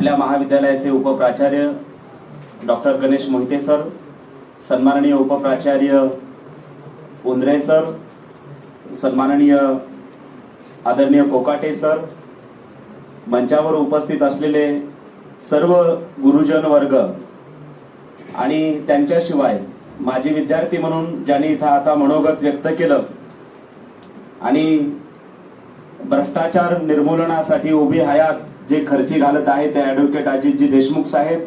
आपल्या महाविद्यालयाचे उपप्राचार्य डॉक्टर गणेश मोहिते सर सन्माननीय उपप्राचार्य उंद्रे सर सन्माननीय आदरणीय कोकाटे सर मंचावर उपस्थित असलेले सर्व गुरुजन वर्ग आणि त्यांच्याशिवाय माजी विद्यार्थी म्हणून ज्यांनी इथं आता मनोगत व्यक्त केलं आणि भ्रष्टाचार निर्मूलनासाठी उभी हयात जे खर्ची घालत आहे ते ऍडव्होकेट अजितजी देशमुख साहेब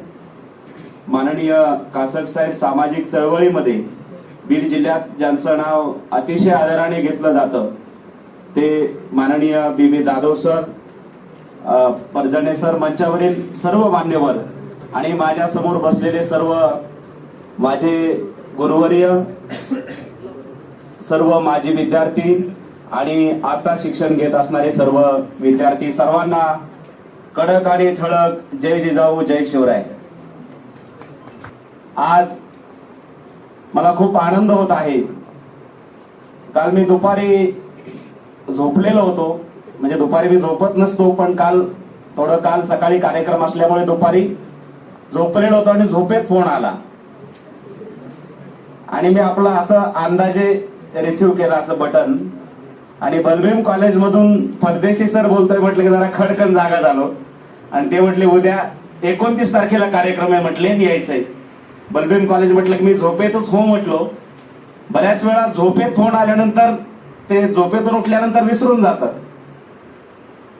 माननीय कासट साहेब सामाजिक चळवळीमध्ये बीड जिल्ह्यात ज्यांचं नाव अतिशय आदराने घेतलं जातं ते माननीय B B Jadhav sir Parjane Parjane sir मंचावरील सर्व मान्यवर आणि माझ्यासमोर बसलेले सर्व माझे गुरुवर्य सर्व माजी विद्यार्थी आणि आता शिक्षण घेत असणारे सर्व विद्यार्थी सर्वांना कडक आणि ठळक जय जिजाऊ जय शिवराय. आज मला खूप आनंद होत आहे. काल मी दुपारी झोपलेलो होतो. म्हणजे दुपारी मी झोपत नसतो पण काल थोडं काल सकाळी कार्यक्रम असल्यामुळे दुपारी झोपलेलो होतो आणि झोपेत फोन आला. आणि मी आपला असं अंदाजे रिसिव्ह केला असं बटन आणि बलभीम कॉलेजमधून परदेशी सर बोलतोय म्हटलं की जरा खडकन जागा झालो. आणि ते म्हटले उद्या एकोणतीस तारखेला कार्यक्रम आहे म्हटले यायचंय. बलभीम कॉलेज म्हटलं की मी झोपेतच हो म्हटलो. बऱ्याच वेळा झोपेत फोन आल्यानंतर ते झोपेतून उठल्यानंतर विसरून जातात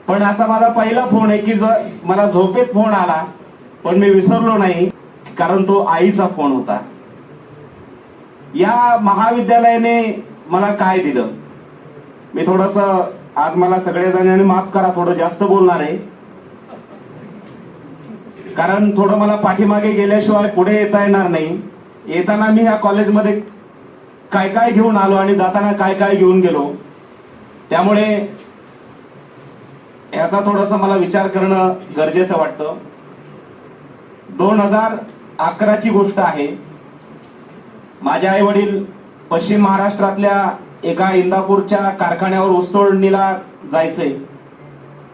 पण असा माझा पहिला फोन आहे की जो मला झोपेत फोन आला पण मी विसरलो नाही कारण तो आईचा फोन होता. या महाविद्यालयाने मला काय दिलं? मी थोडस आज मला सगळ्या जणांनी माफ करा थोडं जास्त बोलणार आहे. कारण थोडं मला पाठीमागे गेल्याशिवाय पुढे येता येणार नाही. येताना मी ह्या कॉलेजमध्ये काय काय घेऊन आलो आणि जाताना काय काय घेऊन गेलो. त्यामुळे याचा थोडासा मला विचार करणं गरजेचं वाटतं. दोन हजार अकराची गोष्ट आहे. माझे आई वडील पश्चिम महाराष्ट्रातल्या एका इंदापूरच्या कारखान्यावर ऊसतोडणीला जायचंय.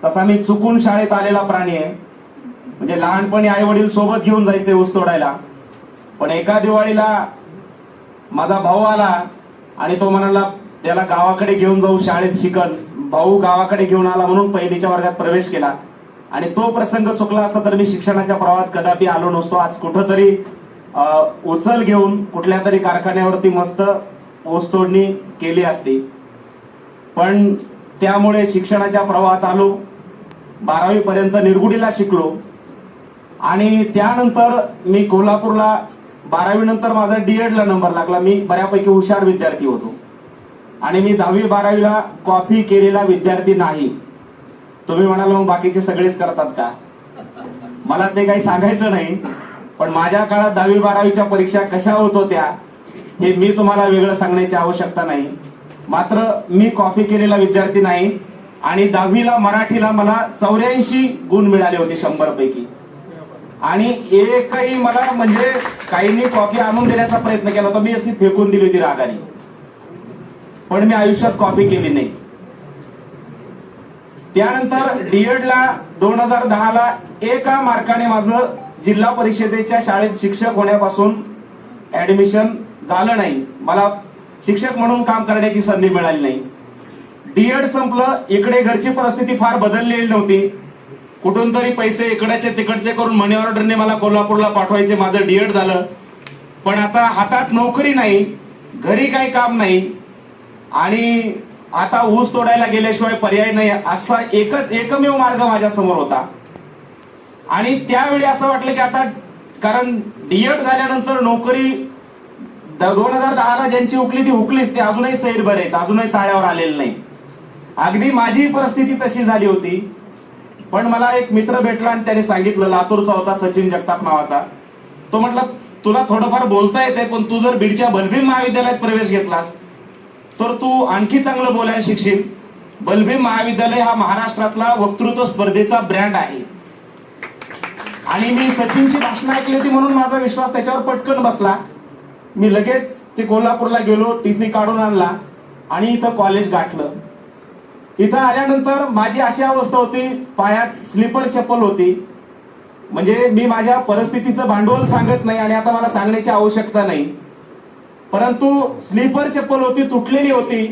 तसा मी चुकून शाळेत आलेला प्राणी आहे. म्हणजे लहानपणी आई वडील सोबत घेऊन जायचे ऊस तोडायला पण एका दिवाळीला माझा भाऊ आला आणि तो म्हणाला त्याला गावाकडे घेऊन जाऊ शाळेत शिकल भाऊ गावाकडे घेऊन आला म्हणून पहिलीच्या वर्गात प्रवेश केला. आणि तो प्रसंग चुकला असता तर मी शिक्षणाच्या प्रवाहात कदापि आलो नसतो. आज कुठंतरी उचल घेऊन कुठल्या तरी कारखान्यावरती मस्त तोडणी केली असती. पण त्यामुळे शिक्षणाच्या प्रवाहात आलो. बारावीपर्यंत निर्गुडीला निरगुडीला शिकलो. आणि त्यानंतर मी कोल्हापूरला बारावीनंतर माझा डी एडला नंबर लागला. मी बऱ्यापैकी हुशार विद्यार्थी होतो. आणि मी दहावी बारावीला कॉफी केलेला विद्यार्थी नाही. तुम्ही म्हणाल मग बाकीचे सगळेच करतात का? मला ते काही सांगायचं नाही. पण माझ्या काळात दहावी बारावीच्या परीक्षा कशा होत होत्या हे मी तुम्हाला वेगळं सांगण्याची आवश्यकता नाही. मात्र मी कॉपी केलेला विद्यार्थी नाही आणि दहावीला मराठीला मला चौऱ्याऐंशी गुण मिळाले होते शंभर पैकी आणि एकही मला म्हणजे काहींनी कॉपी आणून देण्याचा प्रयत्न केला होता मी अशी फेकून दिली होती रागाने. पण मी आयुष्यात कॉपी केली नाही. त्यानंतर डीएड ला दोन हजार दहा ला एका मार्काने माझं जिल्हा परिषदेच्या शाळेत शिक्षक होण्यापासून ऍडमिशन झालं नाही. मला शिक्षक म्हणून काम करण्याची संधी मिळाली नाही. डीएड संपलं. इकडे घरची परिस्थिती फार बदललेली नव्हती. कुठून तरी पैसे इकडचे तिकडचे करून मनी ऑर्डरने मला कोल्हापूरला पाठवायचे. माझं डीएड झालं. पण आता हातात नोकरी नाही. घरी काही काम नाही. आणि आता ऊस तोडायला गेल्याशिवाय पर्याय नाही. असा एकच एकमेव मार्ग माझ्यासमोर होता. आणि त्यावेळी असं वाटलं की आता कारण डीएड झाल्यानंतर नोकरी तर दोन हजार दहा ज्यांची हुकली ती हुकलीच ते अजूनही सैरभर आहेत अजूनही ताळ्यावर आलेलं नाही अगदी माझी परिस्थिती तशी झाली होती पण मला एक मित्र भेटला आणि त्याने सांगितलं लातूरचा होता सचिन जगताप नावाचा. तो म्हटला तुला थोडंफार बोलता येते पण तू जर बीडच्या बलभीम महाविद्यालयात प्रवेश घेतलास तर तू आणखी चांगलं बोलायला शिकशील. बलभीम महाविद्यालय हा महाराष्ट्रातला वक्तृत्व स्पर्धेचा ब्रँड आहे. आणि मी सचिनची भाषणं ऐकली होती म्हणून माझा विश्वास त्याच्यावर पटकन बसला. मी लगेच ते कोल्हापूरला गेलो टी सी काढून आणला आणि इथं कॉलेज गाठलं. इथं आल्यानंतर माझी अशी अवस्था होती पायात स्लीपर चप्पल होती. म्हणजे मी माझ्या परिस्थितीचं भांडवल सांगत नाही आणि आता मला सांगण्याची आवश्यकता नाही. परंतु स्लीपर चप्पल होती तुटलेली होती.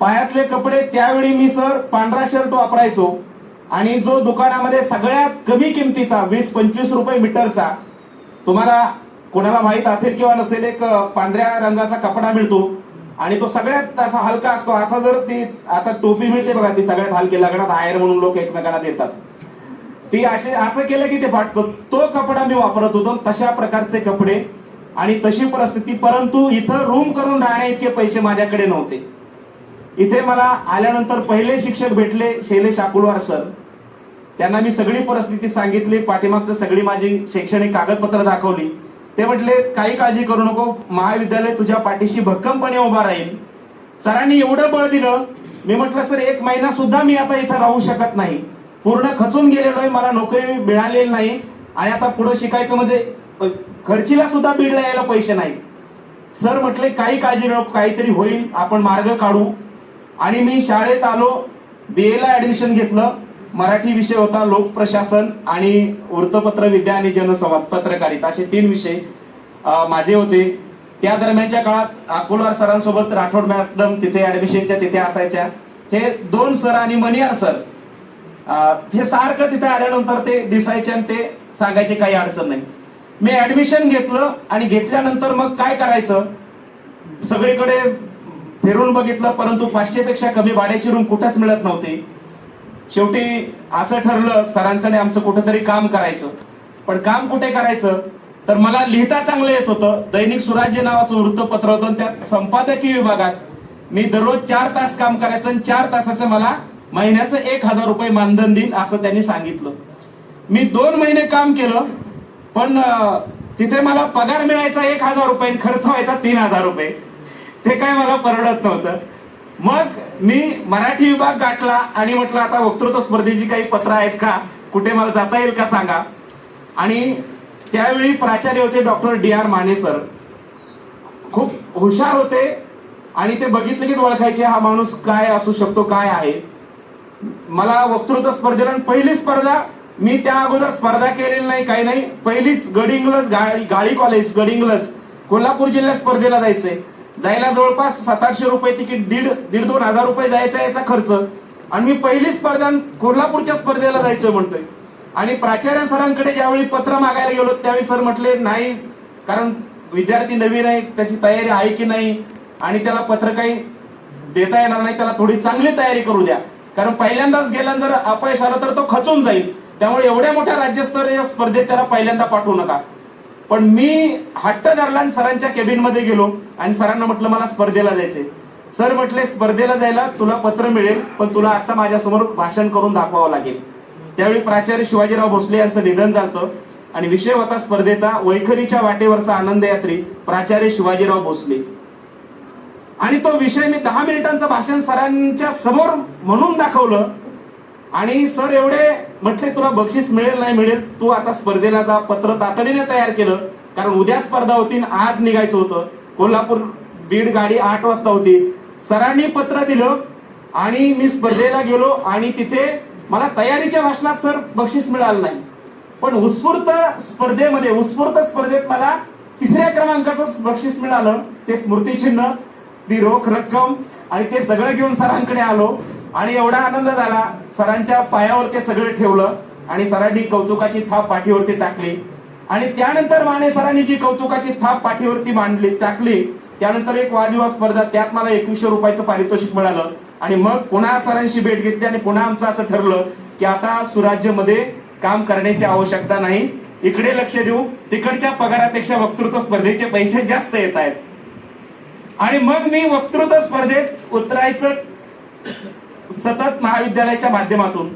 पायातले कपडे त्यावेळी मी सर पांढरा शर्ट वापरायचो. आणि जो दुकानामध्ये सगळ्यात कमी किमतीचा वीस पंचवीस रुपये मीटरचा तुम्हाला कोणाला माहीत असेल किंवा नसेल एक पांढऱ्या रंगाचा कपडा मिळतो. आणि तो सगळ्यात असा हलका असतो. असा जर ती आता टोपी मिळते बघा ती सगळ्यात हलकी लग्नात आयर म्हणून लोक एकमेकांना देतात. ती असे असं केलं की ते फाटतो. तो कपडा मी वापरत होतो. तशा प्रकारचे कपडे आणि तशी परिस्थिती. परंतु इथं रूम करून राहण्या इतके पैसे माझ्याकडे नव्हते. इथे मला आल्यानंतर पहिले शिक्षक भेटले शैलेश अकुलवार सर. त्यांना मी सगळी परिस्थिती सांगितली. पाठीमागचं सगळी माझी शैक्षणिक कागदपत्र दाखवली. ते म्हटले काही काळजी करू नको महाविद्यालय तुझ्या पाठीशी भक्कमपणे उभा राहील. सरांनी एवढं बळ दिलं मी म्हटलं सर एक महिना सुद्धा मी आता इथं राहू शकत नाही. पूर्ण खचून गेलेलो आहे मला नोकरी मिळालेली नाही. आणि आता पुढे शिकायचं म्हणजे खर्चीला सुद्धा बीडला यायला पैसे नाही सर म्हटले काही काळजी नको काहीतरी होईल आपण मार्ग काढू. आणि मी शाळेत आलो बी एला ऍडमिशन घेतलं. मराठी विषय होता लोकप्रशासन आणि वृत्तपत्र विद्या आणि जनसंवाद पत्रकारिता असे तीन विषय माझे होते. त्या दरम्यानच्या काळात अकोलवार सरांसोबत राठोड मॅडम तिथे ऍडमिशनच्या तिथे असायच्या. हे दोन सर आणि मणियार सर हे सारखं तिथे आल्यानंतर ते दिसायचे आणि ते सांगायचे काही अडचण नाही. मी ऍडमिशन घेतलं आणि घेतल्यानंतर मग काय करायचं? सगळीकडे फिरून बघितलं परंतु पाचशे पेक्षा कमी भाड्याची रूम कुठंच मिळत नव्हती. शेवटी असं ठरलं सरांचं आणि आमचं कुठंतरी काम करायचं. पण काम कुठे करायचं? तर मला लिहिता चांगलं येत होतं. दैनिक सुराज्य नावाचं वृत्तपत्र होतं आणि त्या संपादकीय विभागात मी दररोज चार तास काम करायचं आणि चार तासाचं मला महिन्याचं एक हजार रुपये मानधन देईल असं त्यांनी सांगितलं. मी दोन महिने काम केलं पण तिथे मला पगार मिळायचा एक हजार रुपये खर्च व्हायचा तीन हजार रुपये. ते काय मला परवडत नव्हतं. मग मी मराठी विभाग गाठला आणि म्हटलं आता वक्तृत्व स्पर्धेची काही पत्र आहेत का? कुठे मला जाता येईल का सांगा? आणि त्यावेळी प्राचार्य होते doctor D R Mane sir. खूप हुशार होते आणि ते बघितले की ओळखायचे हा माणूस काय असू शकतो काय आहे? मला वक्तृत्व स्पर्धेला आणि पहिली स्पर्धा मी त्या अगोदर स्पर्धा केलेली नाही काही नाही. पहिलीच गडिंग्लस गाळी गाळी कॉलेज गडिंग्लस कोल्हापूर जिल्ह्यात स्पर्धेला जायचंय जायला जवळपास सात आठशे रुपये तिकीट दीड दीड दोन हजार रुपये जायचा याचा खर्च. आणि मी पहिली स्पर्धा कोल्हापूरच्या स्पर्धेला जायचं म्हणतोय. आणि प्राचार्य सरांकडे ज्यावेळी पत्र मागायला गेलो त्यावेळी सर म्हटले नाही कारण विद्यार्थी नवीन आहे त्याची तयारी आहे की नाही? आणि त्याला पत्र काही देता येणार नाही त्याला थोडी चांगली तयारी करू द्या. कारण पहिल्यांदाच गेला जर अपयश आलं तर तो खचून जाईल. त्यामुळे एवढ्या मोठ्या राज्यस्तरीय स्पर्धेत त्याला पहिल्यांदा पाठवू नका. पण मी हट्ट धरला आणि सरांच्या केबिनमध्ये गेलो आणि सरांना म्हटलं मला स्पर्धेला जायचे सर म्हटले स्पर्धेला जायला तुला पत्र मिळेल पण तुला आता माझ्यासमोर भाषण करून दाखवावं लागेल. त्यावेळी प्राचार्य शिवाजीराव भोसले यांचं निधन झालं आणि विषय होता स्पर्धेचा वैखरीच्या वाटेवरचा आनंद यात्री प्राचार्य शिवाजीराव भोसले. आणि तो विषय मी दहा मिनिटांचं भाषण सरांच्या समोर म्हणून दाखवलं आणि सर एवढे म्हटले तुला बक्षीस मिळेल नाही मिळेल? तू आता स्पर्धेला जा. पत्र तातडीने तयार केलं. कारण उद्या स्पर्धा होती आणि आज निघायचं होतं. कोल्हापूर बीड गाडी आठ वाजता होती. सरांनी पत्र दिलं आणि मी स्पर्धेला गेलो आणि तिथे मला तयारीच्या भाषणात सर बक्षीस मिळालं नाही. पण उत्स्फूर्त स्पर्धेमध्ये उत्स्फूर्त स्पर्धेत मला तिसऱ्या क्रमांकाचं बक्षीस मिळालं. ते स्मृतिचिन्ह ती रोख रक्कम आणि ते सगळं घेऊन सरांकडे आलो. आणि एवढा आनंद झाला. सरांच्या पायावर ते सगळं ठेवलं आणि सरांनी कौतुकाची थाप पाठीवरती टाकली. आणि त्यानंतर माने सरांनी जी कौतुकाची थाप पाठीवरती मांडली टाकली त्यानंतर एक वादविवाद स्पर्धा त्यात मला एकवीसशे रुपयाचं पारितोषिक मिळालं. आणि मग पुन्हा सरांशी भेट घेतली आणि पुन्हा आमचं असं ठरलं की आता सुराज्यमध्ये काम करण्याची आवश्यकता नाही. इकडे लक्ष देऊ. तिकडच्या पगारापेक्षा वक्तृत्व स्पर्धेचे पैसे जास्त येत आहेत. आणि मग मी वक्तृत्व स्पर्धेत उतरायचं सतत महाविद्यालयाच्या माध्यमातून.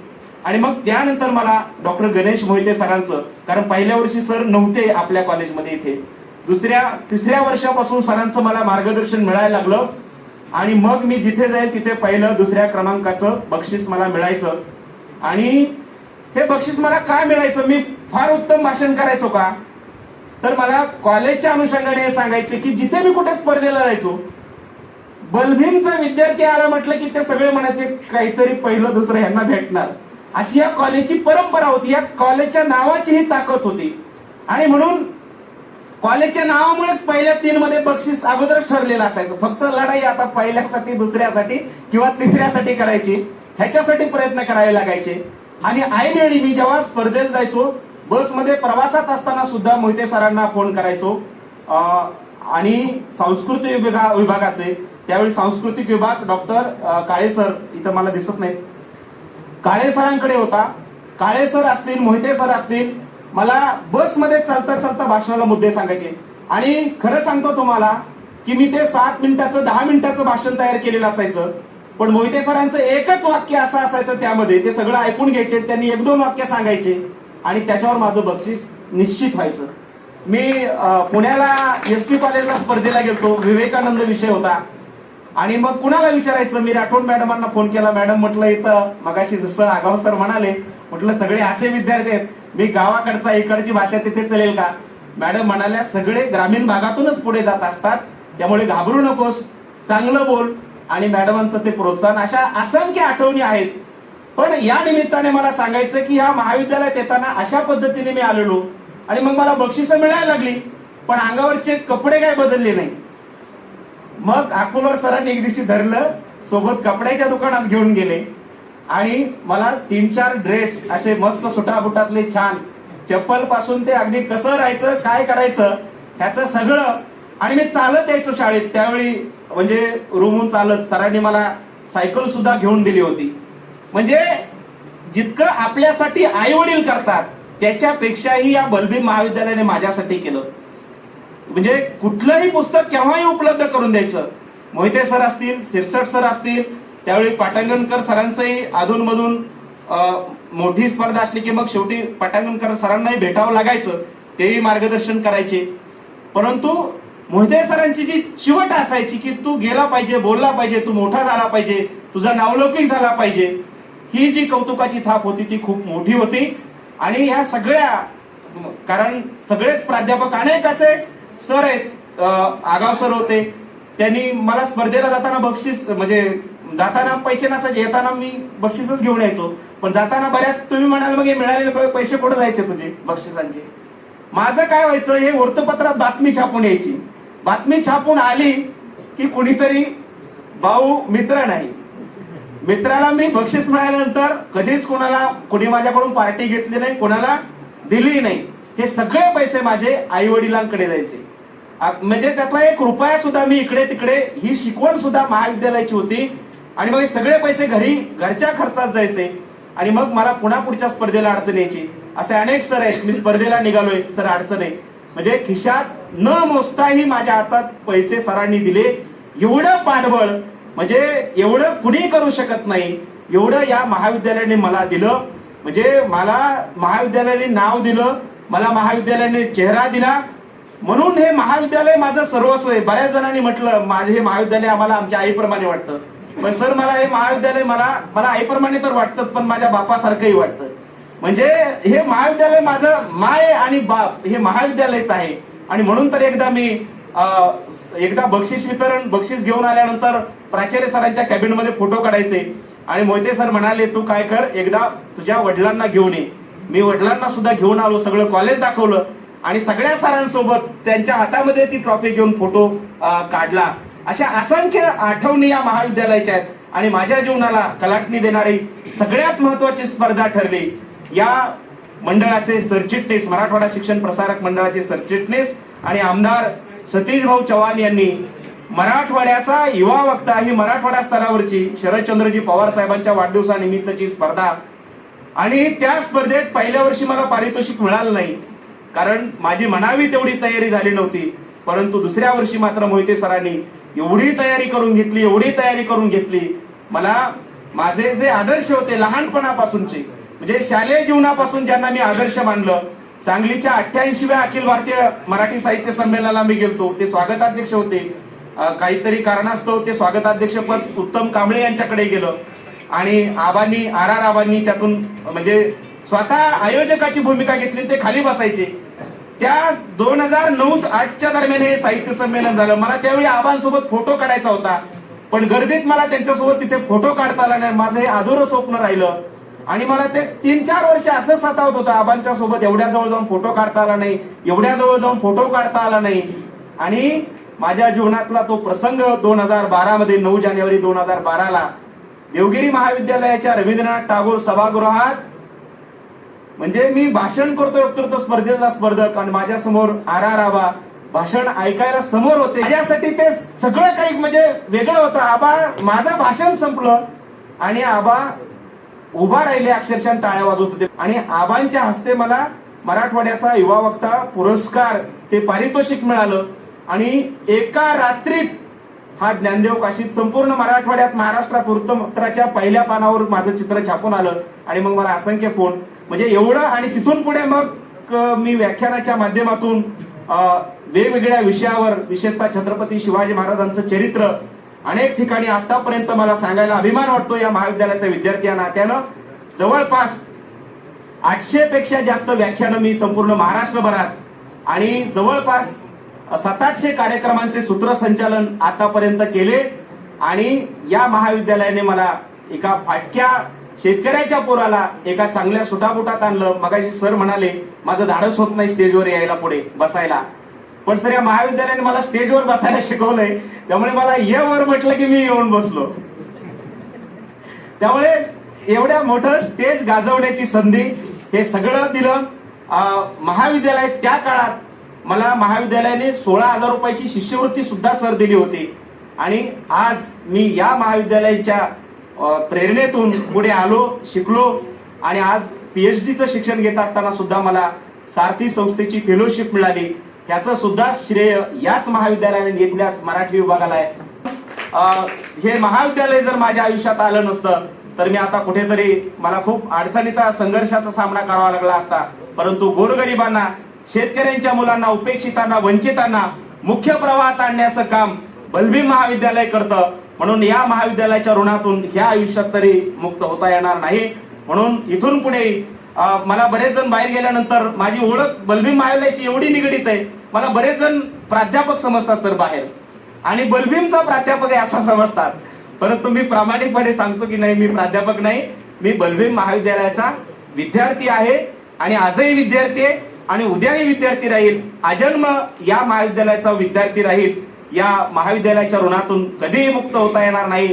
आणि मग त्यानंतर मला डॉक्टर गणेश मोहिते सरांचं कारण पहिल्या वर्षी सर नव्हते आपल्या कॉलेजमध्ये इथे. दुसऱ्या तिसऱ्या वर्षापासून सरांचं मला मार्गदर्शन मिळायला लागलं. आणि मग मी जिथे जाईल तिथे पहिलं दुसऱ्या क्रमांकाचं बक्षीस मला मिळायचं. आणि हे बक्षीस मला काय मिळायचं? मी फार उत्तम भाषण करायचो का? तर मला कॉलेजच्या अनुषंगाने हे सांगायचे की जिथे मी कुठे स्पर्धेला जायचो बलभीमचा विद्यार्थी आला म्हटलं की ते सगळे म्हणायचे काहीतरी पहिलं दुसरं यांना भेटणार. अशी या कॉलेजची परंपरा होती. या कॉलेजच्या नावाची ही ताकद होती. आणि म्हणून कॉलेजच्या नावामुळेच पहिल्या तीन मध्ये बक्षीस अगोदरच ठरलेलं असायचं. फक्त लढाई आता पहिल्यासाठी दुसऱ्यासाठी किंवा तिसऱ्यासाठी करायची. ह्याच्यासाठी प्रयत्न करावे लागायचे. आणि ऐनवेळी मी जेव्हा स्पर्धेला जायचो बसमध्ये प्रवासात असताना सुद्धा मोहिते सरांना फोन करायचो. आणि सांस्कृतिक विभागा विभागाचे त्यावेळी सांस्कृतिक विभाग डॉक्टर काळे सर इथं मला दिसत नाहीत. काळे सरांकडे होता. काळे सर असतील मोहिते सर असतील मला बसमध्ये चालता चालता भाषणाला मुद्दे सांगायचे. आणि खरं सांगतो तुम्हाला की मी ते सात मिनिटाचं दहा मिनिटाचं भाषण तयार केलेलं असायचं. पण मोहिते सरांचं एकच वाक्य असं असायचं त्यामध्ये. ते सगळं ऐकून घ्यायचे त्यांनी एक दोन वाक्य सांगायचे. आणि त्याच्यावर माझं बक्षीस निश्चित व्हायचं. मी पुण्याला एस पी कॉलेजला स्पर्धेला गेलो विवेकानंद विषय होता. आणि मग कुणाला विचारायचं? मी राठोड मॅडमांना फोन केला. मॅडम म्हटलं इथं मगाशी जसं आगाव सर म्हणाले म्हटलं सगळे असे विद्यार्थी आहेत. मी गावाकडचा इकडची भाषा तिथे चालेल का? मॅडम म्हणाल्या सगळे ग्रामीण भागातूनच पुढे जात असतात. त्यामुळे घाबरू नकोस. चांगलं बोल. आणि मॅडमांचं ते प्रोत्साहन अशा असंख्य आठवणी आहेत. पण या निमित्ताने मला सांगायचं की ह्या महाविद्यालयात येताना अशा पद्धतीने मी आलेलो. आणि मग मला बक्षिसं मिळायला लागली. पण अंगावरचे कपडे काय बदलले नाही. मग अकोलर सरांनी एक दिवशी धरलं सोबत कपड्याच्या दुकानात घेऊन गेले. आणि मला तीन चार ड्रेस असे मस्त सुटाबुटातले छान चप्पलपासून ते अगदी कसं राहायचं काय करायचं ह्याचं सगळं. आणि मी चालत यायचो शाळेत. त्यावेळी म्हणजे रूमहून चालत सरांनी मला सायकल सुद्धा घेऊन दिली होती. म्हणजे जितकं आपल्यासाठी आई वडील करतात त्याच्यापेक्षाही या बलबी महाविद्यालयाने माझ्यासाठी केलं. म्हणजे कुठलंही पुस्तक केव्हाही उपलब्ध करून द्यायचं. मोहिते सर असतील सिरसट सर असतील त्यावेळी पाटांगणकर सरांचंही अधूनमधून मोठी स्पर्धा असली की मग शेवटी पाटांगणकर सरांनाही भेटावं लागायचं तेही मार्गदर्शन करायचे. परंतु मोहिते सरांची जी चिवट असायची की तू गेला पाहिजे बोलला पाहिजे तू मोठा झाला पाहिजे तुझा नावलौकिक झाला पाहिजे ही जी कौतुकाची थाप होती ती खूप मोठी होती. आणि ह्या सगळ्या कारण सगळेच प्राध्यापक अनेक असे सर आहेत आगाव सर होते. त्यांनी मला स्पर्धेला जाताना बक्षीस म्हणजे जाताना पैसे नसायचे येताना मी बक्षीसच घेऊन यायचो. पण जाताना बऱ्याच तुम्ही म्हणाल मग हे मिळालेले पैसे कुठे जायचे तुझे बक्षिसांचे? माझं काय व्हायचं हे वृत्तपत्रात बातमी छापून यायची. बातमी छापून आली की कुणीतरी भाऊ मित्र नाही. मित्राला मी बक्षीस मिळाल्यानंतर कधीच कोणाला कुणी माझ्याकडून पार्टी घेतली नाही कोणाला दिली नाही. हे सगळे पैसे माझे आई वडिलांकडे जायचे म्हणजे त्यातला एक रुपया सुद्धा मी इकडे तिकडे ही शिकवण सुद्धा महाविद्यालयाची होती. आणि मग हे सगळे पैसे घरी घरच्या खर्चात जायचे. आणि मग मला पुन्हा पुढच्या स्पर्धेला अडचण यायची. असे अनेक सर आहेत. मी स्पर्धेला निघालोय. सर अडचण आहे. म्हणजे खिशात न मोजताही माझ्या हातात पैसे सरांनी दिले. एवढं पाठबळ म्हणजे एवढं कुणी करू शकत नाही. एवढं या महाविद्यालयाने मला दिलं. म्हणजे मला महाविद्यालयाने नाव दिलं. मला महाविद्यालयाने चेहरा दिला. म्हणून हे महाविद्यालय माझं सर्वस्व आहे. बऱ्याच जणांनी म्हटलं माझे हे महाविद्यालय आम्हाला आमच्या आईप्रमाणे वाटतं. पण सर मला हे महाविद्यालय मला मला आईप्रमाणे तर वाटतं पण माझ्या बापासारखंही वाटतं. म्हणजे हे महाविद्यालय माझं माय आणि बाप हे महाविद्यालयच आहे. आणि म्हणून तर एकदा मी एकदा बक्षीस वितरण बक्षीस घेऊन आल्यानंतर प्राचार्य सरांच्या कॅबिनमध्ये फोटो काढायचे. आणि मोहिते सर म्हणाले तू काय कर एकदा तुझ्या वडिलांना घेऊन ये. मी वडिलांना सुद्धा घेऊन आलो सगळं कॉलेज दाखवलं. आणि सगळ्या सरांसोबत त्यांच्या हातामध्ये ती ट्रॉफी घेऊन फोटो काढला. अशा असंख्य आठवणी या महाविद्यालयाच्या आहेत. आणि माझ्या जीवनाला कलाटणी देणारी सगळ्यात महत्वाची स्पर्धा ठरली. या मंडळाचे सरचिटणीस मराठवाडा शिक्षण प्रसारक मंडळाचे सरचिटणीस आणि आमदार सतीश भाऊ चव्हाण यांनी मराठवाड्याचा युवा वक्ता ही मराठवाडा स्तरावरची शरदचंद्रजी पवार साहेबांच्या वाढदिवसानिमित्तची स्पर्धा आणि त्या स्पर्धेत पहिल्या वर्षी मला पारितोषिक मिळालं नाही. कारण माझी म्हणावी तेवढी तयारी झाली नव्हती. परंतु दुसऱ्या वर्षी मात्र मोहिते सरांनी एवढी तयारी करून घेतली एवढी तयारी करून घेतली. मला माझे जे आदर्श होते लहानपणापासूनचे म्हणजे शालेय जीवनापासून ज्यांना मी आदर्श मानलं सांगलीच्या अठ्ठ्याऐंशीव्या अखिल भारतीय मराठी साहित्य संमेलनाला मी गेलतो ते स्वागताध्यक्ष होते. काहीतरी कारणास्तव ते स्वागताध्यक्षपद उत्तम कांबळे यांच्याकडे गेलं. आणि आबांनी आर आर आबांनी त्यातून म्हणजे स्वतः आयोजकाची भूमिका घेतली ते खाली बसायचे. त्या दोन हजार नऊ आठच्या दरम्यान हे साहित्य संमेलन झालं. मला त्यावेळी आबांसोबत फोटो काढायचा होता. पण गर्दीत मला त्यांच्यासोबत तिथे फोटो काढता आला नाही. माझं हे अधुरं स्वप्न राहिलं. आणि मला ते तीन चार वर्ष असं सतावत होतं. आबांच्या सोबत एवढ्या जवळ जाऊन फोटो काढता आला नाही. एवढ्या जवळ जाऊन फोटो काढता आला नाही. आणि माझ्या जीवनातला तो प्रसंग दोन हजार बारा मध्ये नऊ जानेवारी दोन हजार बाराला देवगिरी महाविद्यालयाच्या रवींद्रनाथ टागोर सभागृहात. म्हणजे मी भाषण करतोय वक्तृत्व स्पर्धेला स्पर्धक आणि माझ्यासमोर आर आर आबा भाषण ऐकायला समोर होते. माझ्यासाठी ते सगळं काही म्हणजे वेगळं होतं. आबा माझं भाषण संपलं आणि आबा उभा राहिले अक्षरशः टाळ्या वाजवत होते. आणि आबांच्या हस्ते मला मराठवाड्याचा युवा वक्ता पुरस्कार ते पारितोषिक मिळालं. आणि एका रात्रीत हा ज्ञानदेव काशीत संपूर्ण मराठवाड्यात महाराष्ट्रात वृत्तपत्राच्या पहिल्या पानावर माझं चित्र छापून आलं आणि मग मला असंख्य फोन. म्हणजे एवढं आणि तिथून पुढे मग मी व्याख्यानाच्या माध्यमातून वेगवेगळ्या विषयावर विशेषतः छत्रपती शिवाजी महाराजांचं चरित्र अनेक ठिकाणी आतापर्यंत मला सांगायला अभिमान वाटतो या महाविद्यालयाच्या विद्यार्थी या नात्यानं. जवळपास आठशे पेक्षा जास्त व्याख्यानं मी संपूर्ण महाराष्ट्रभरात आणि जवळपास सात आठशे कार्यक्रमांचे सूत्रसंचालन आतापर्यंत केले आणि या महाविद्यालयाने मला एका फाटक्या शेतकऱ्याच्या पोराला एका चांगल्या सुटाबुटात आणलं. मगाशी सर म्हणाले माझं धाडस होत नाही स्टेजवर यायला पुढे बसायला. पण सर या महाविद्यालयाने मला स्टेजवर बसायला शिकवलंय. त्यामुळे मला ये वर म्हटलं की मी येऊन बसलो. त्यामुळे एवढ्या मोठं स्टेज गाजवण्याची संधी हे सगळं दिलं. महाविद्यालय त्या काळात मला महाविद्यालयाने सोळा हजार रुपयाची शिष्यवृत्ती सुद्धा सर दिली होती. आणि आज मी या महाविद्यालयाच्या प्रेरणेतून पुढे आलो शिकलो. आणि आज पीएचडीचं शिक्षण घेत असताना सुद्धा मला सारथी संस्थेची फेलोशिप मिळाली. याचं सुद्धा श्रेय याच महाविद्यालयाने घेतल्यास मराठी विभागाला आहे. हे महाविद्यालय जर माझ्या आयुष्यात आलं नसतं तर मी आता कुठेतरी मला खूप अडचणीचा संघर्षाचा सामना करावा लागला असता. परंतु गोरगरिबांना शेतकऱ्यांच्या मुलांना उपेक्षितांना वंचितांना मुख्य प्रवाहात आणण्याचं काम बलभीम महाविद्यालय करतं. म्हणून या महाविद्यालयाच्या ऋणातून ह्या आयुष्यात तरी मुक्त होता येणार नाही. म्हणून इथून पुढे मला बरेच जण बाहेर गेल्यानंतर माझी ओळख बलबी महाविद्यालयाशी एवढी निगडीत आहे. मला बरेच जण प्राध्यापक समजतात सर बाहेर. आणि बलभीमचा प्राध्यापक आहे असा समजतात. परंतु मी प्रामाणिकपणे सांगतो की नाही मी प्राध्यापक नाही. मी बलभीम महाविद्यालयाचा विद्यार्थी आहे. आणि आजही विद्यार्थी आहे. आणि उद्याही विद्यार्थी राहील. आजन्म या महाविद्यालयाचा विद्यार्थी राहील. या महाविद्यालयाच्या ऋणातून कधीही मुक्त होता येणार नाही.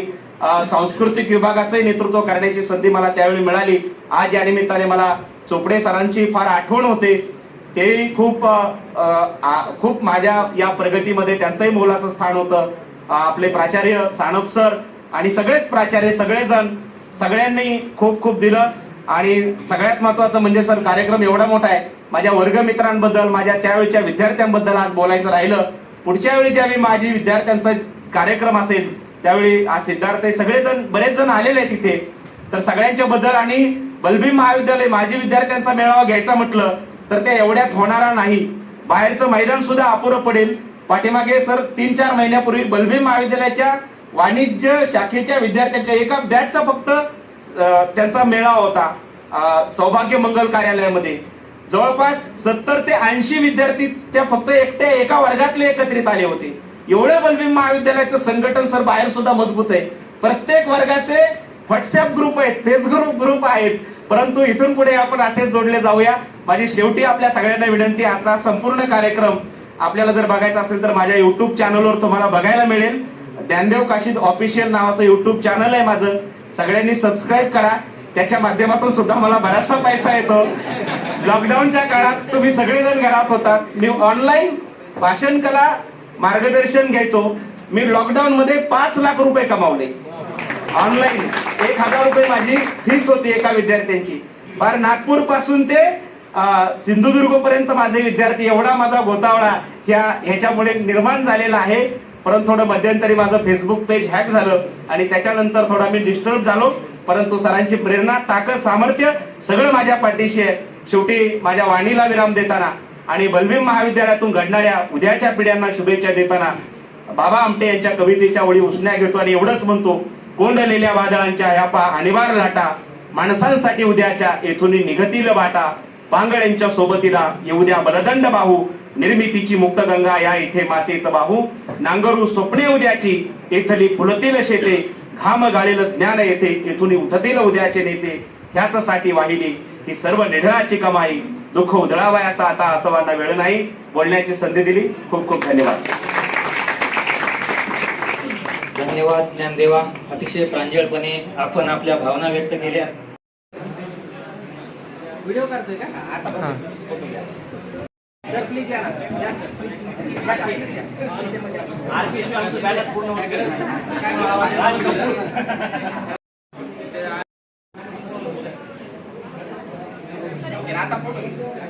सांस्कृतिक विभागाचंही नेतृत्व करण्याची संधी मला त्यावेळी मिळाली. आज या निमित्ताने मला चोपडे सरांची फार आठवण होते. तेही खूप आ- खूप माझ्या या प्रगतीमध्ये त्यांचंही मोलाचं स्थान होतं. आपले प्राचार्य सानप सर आणि सगळेच प्राचार्य सगळेजण सगळ्यांनी खूप खूप दिलं. आणि सगळ्यात महत्वाचं म्हणजे सर कार्यक्रम एवढा मोठा आहे. माझ्या वर्गमित्रांबद्दल माझ्या त्यावेळच्या विद्यार्थ्यांबद्दल आज बोलायचं राहिलं. पुढच्या वेळी ज्यावेळी माझी विद्यार्थ्यांचा कार्यक्रम असेल त्यावेळी आज सिद्धार्थ हे सगळेजण बरेच जण आलेले आहेत तिथे तर सगळ्यांच्या बद्दल आणि बलभीम महाविद्यालय माजी विद्यार्थ्यांचा मेळावा घ्यायचा म्हटलं तर ते एवढ्यात होणारा नाही. बाहेरचं मैदान सुद्धा अपुरं पडेल. पाठीमागे सर तीन चार महिन्यापूर्वी बलभीम महाविद्यालयाच्या वाणिज्य शाखेच्या विद्यार्थ्यांच्या एका बॅचचा फक्त त्यांचा मेळावा होता सौभाग्य मंगल कार्यालयामध्ये. जवळपास सत्तर ते ऐंशी विद्यार्थी त्या फक्त एकट्या एका वर्गातले एकत्रित आले होते. एवढे बलबीम महाविद्यालयाचं संघटन सर बाहेर सुद्धा मजबूत आहे. प्रत्येक वर्गाचे व्हॉट्सअप ग्रुप आहेत फेसबुक ग्रुप आहेत. परंतु इथून पुढे आपण असेच जोडले जाऊया. माझी शेवटी आपल्या सगळ्यांना विनंती आजचा संपूर्ण कार्यक्रम आपल्याला जर बघायचा असेल तर माझ्या युट्यूब चॅनलवर तुम्हाला बघायला मिळेल. ज्ञानदेव काशीद ऑफिशियल नावाचं युट्यूब चॅनल आहे माझं. सगळ्यांनी सबस्क्राईब करा. त्याच्या माध्यमातून सुद्धा मला बराचसा पैसा येतो. लॉकडाऊनच्या काळात तुम्ही सगळेजण घरात होतात. मी ऑनलाईन भाषण कला मार्गदर्शन घ्यायचो. मी लॉकडाऊन मध्ये पाच लाख रुपये कमावले. ऑनलाईन एक हजार रुपये माझी फीस होती एका विद्यार्थ्यांची. फार नागपूरपासून ते सिंधुदुर्ग पर्यंत माझे विद्यार्थी एवढा माझा गोतावळा ह्या ह्याच्यामुळे निर्माण झालेला आहे. परंतु थोडं मध्यंतरी माझं फेसबुक पेज हॅक झालं आणि त्याच्यानंतर थोडा मी डिस्टर्ब झालो. परंतु सरांची प्रेरणा ताकद सामर्थ्य सगळं माझ्या पाठीशी आहे. शेवटी माझ्या वाणीला विराम देताना आणि बलभीम महाविद्यालयातून घडणाऱ्या उद्याच्या पिढ्यांना शुभेच्छा देताना बाबा आमटे यांच्या कवितेच्या ओळी उसण्या घेतो आणि एवढंच म्हणतो कोंडलेल्या वादळांच्या ह्या पा अनिवार लाटा माणसांसाठी उद्याच्या येथून निघतील बाटा पांगळ्यांच्या सोबतीला येऊ द्या बलदंड बाहू निर्मितीची मुक्त गंगा या इथे मातेत बाहू नांगरू स्वप्ने उद्याची येथली फुलतील शेते घाम गाळेल ज्ञान येथे येथून उठतील उद्याचे नेते. ह्याच साठी वाहिली ही सर्व निढळाची कमाई दुःख उधळावयाचा आता असवांना वेळ नाही. बोलण्याची संधी दिली. खूप खूप धन्यवाद. धन्यवाद ज्ञानदेवा. अतिशय प्रांजळपणे आपण आपल्या भावना व्यक्त केल्या. व्हिडिओ काढतोय का? आता. सर प्लीज या ना. या सर. प्लीज. इथे मध्ये आता फोटो घ्या.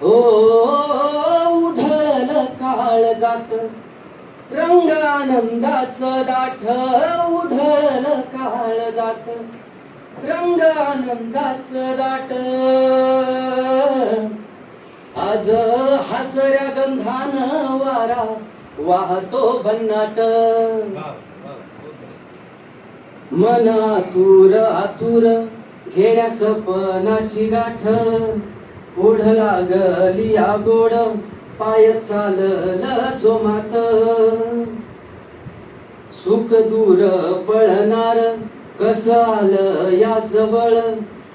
हो उधळल काळ जात. रंग आनंदाचं दाठ उधळल काळ जात. रंग आनंदाचं दाट. आज हसऱ्या गंधान वारा वाहतो भन्नाट. मन आतुर आतुर घेण्या सपनाची गाठ. ओढ लागली आगोड पाय चालल जोमात सुख दूर पळणार कस आलं या जवळ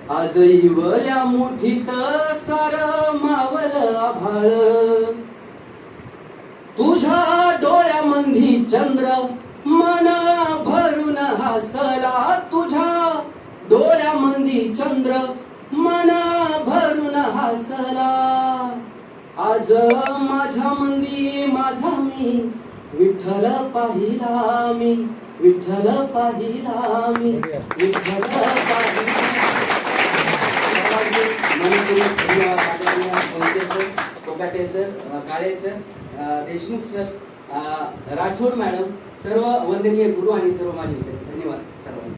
आज इवल्या मुठीत सार मावल आभाळ. तुझ्या डोळ्यामंदी चंद्र मना भरून हसला. तू चंद्र मना भरून हसला आज माझ्या मंदी माझा मी विठ्ठल पाहिला मी विठ्ठल पाहिला मी विठ्ठल पाहिला sir Kokate sir Kale sir Deshmukh sir Rathod madam सर्व वंदनीय गुरु आणि सर्व माझे विद्यार्थी धन्यवाद सर्वांना